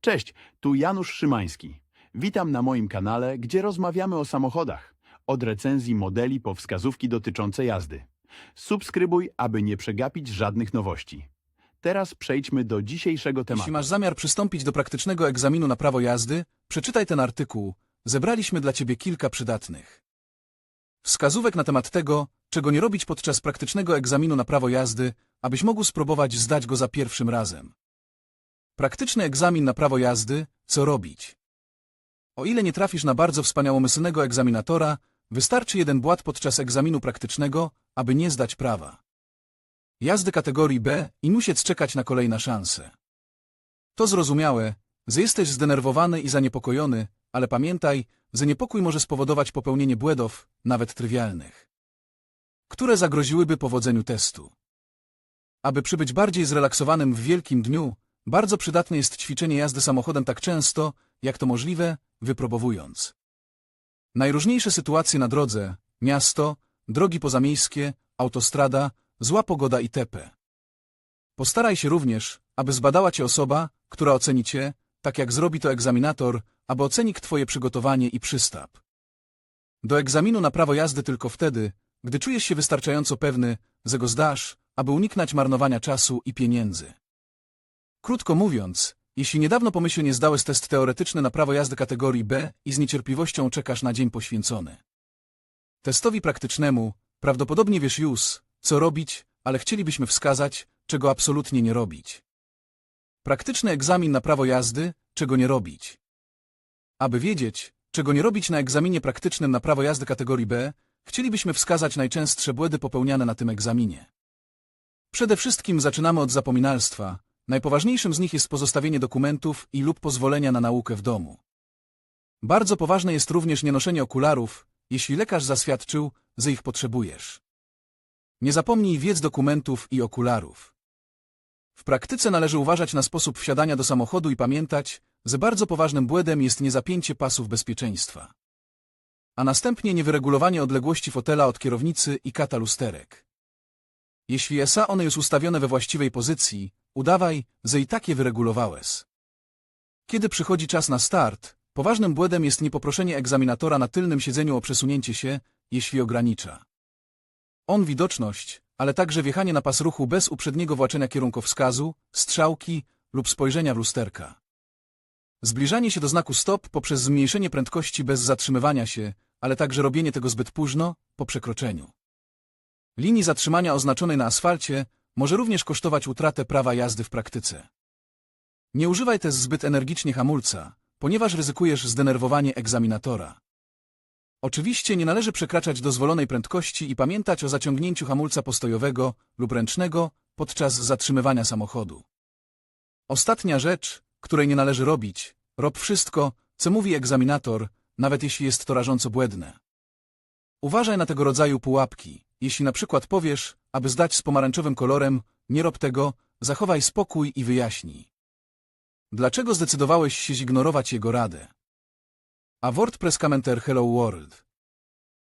Cześć, tu Janusz Szymański. Witam na moim kanale, gdzie rozmawiamy o samochodach. Od recenzji modeli po wskazówki dotyczące jazdy. Subskrybuj, aby nie przegapić żadnych nowości. Teraz przejdźmy do dzisiejszego tematu. Jeśli masz zamiar przystąpić do praktycznego egzaminu na prawo jazdy, przeczytaj ten artykuł. Zebraliśmy dla Ciebie kilka przydatnych wskazówek na temat tego, czego nie robić podczas praktycznego egzaminu na prawo jazdy, abyś mógł spróbować zdać go za pierwszym razem. Praktyczny egzamin na prawo jazdy, co robić? O ile nie trafisz na bardzo wspaniałomyślnego egzaminatora, wystarczy jeden błąd podczas egzaminu praktycznego, aby nie zdać prawa. Jazdy kategorii B i musieć czekać na kolejne szanse. To zrozumiałe, że jesteś zdenerwowany i zaniepokojony, ale pamiętaj, że niepokój może spowodować popełnienie błędów, nawet trywialnych, które zagroziłyby powodzeniu testu. Aby przybyć bardziej zrelaksowanym w wielkim dniu, bardzo przydatne jest ćwiczenie jazdy samochodem tak często, jak to możliwe, wypróbowując najróżniejsze sytuacje na drodze, miasto, drogi pozamiejskie, autostrada, zła pogoda itp. Postaraj się również, aby zbadała cię osoba, która oceni cię, tak jak zrobi to egzaminator, aby ocenił twoje przygotowanie i przystap. Do egzaminu na prawo jazdy tylko wtedy, gdy czujesz się wystarczająco pewny, że go zdasz, aby uniknąć marnowania czasu i pieniędzy. Krótko mówiąc, jeśli niedawno pomyślnie zdałeś test teoretyczny na prawo jazdy kategorii B i z niecierpliwością czekasz na dzień poświęcony testowi praktycznemu, prawdopodobnie wiesz już, co robić, ale chcielibyśmy wskazać, czego absolutnie nie robić. Praktyczny egzamin na prawo jazdy, czego nie robić. Aby wiedzieć, czego nie robić na egzaminie praktycznym na prawo jazdy kategorii B, chcielibyśmy wskazać najczęstsze błędy popełniane na tym egzaminie. Przede wszystkim zaczynamy od zapominalstwa. Najpoważniejszym z nich jest pozostawienie dokumentów i lub pozwolenia na naukę w domu. Bardzo poważne jest również nienoszenie okularów, jeśli lekarz zaświadczył, że ich potrzebujesz. Nie zapomnij wiedz dokumentów i okularów. W praktyce należy uważać na sposób wsiadania do samochodu i pamiętać, że bardzo poważnym błędem jest niezapięcie pasów bezpieczeństwa. A następnie niewyregulowanie odległości fotela od kierownicy i kata lusterek. Jeśli SA one jest ustawione we właściwej pozycji, udawaj, że i tak je wyregulowałeś. Kiedy przychodzi czas na start, poważnym błędem jest niepoproszenie egzaminatora na tylnym siedzeniu o przesunięcie się, jeśli ogranicza. On widoczność, ale także wjechanie na pas ruchu bez uprzedniego właczenia kierunkowskazu, strzałki lub spojrzenia w lusterka. Zbliżanie się do znaku stop poprzez zmniejszenie prędkości bez zatrzymywania się, ale także robienie tego zbyt późno, po przekroczeniu. Linii zatrzymania oznaczonej na asfalcie może również kosztować utratę prawa jazdy w praktyce. Nie używaj też zbyt energicznie hamulca, ponieważ ryzykujesz zdenerwowanie egzaminatora. Oczywiście nie należy przekraczać dozwolonej prędkości i pamiętać o zaciągnięciu hamulca postojowego lub ręcznego podczas zatrzymywania samochodu. Ostatnia rzecz, której nie należy robić, rob wszystko, co mówi egzaminator, nawet jeśli jest to rażąco błędne. Uważaj na tego rodzaju pułapki. Jeśli na przykład powiesz, aby zdać z pomarańczowym kolorem, nie rob tego, zachowaj spokój i wyjaśnij. Dlaczego zdecydowałeś się zignorować jego radę? A WordPress Commenter Hello World.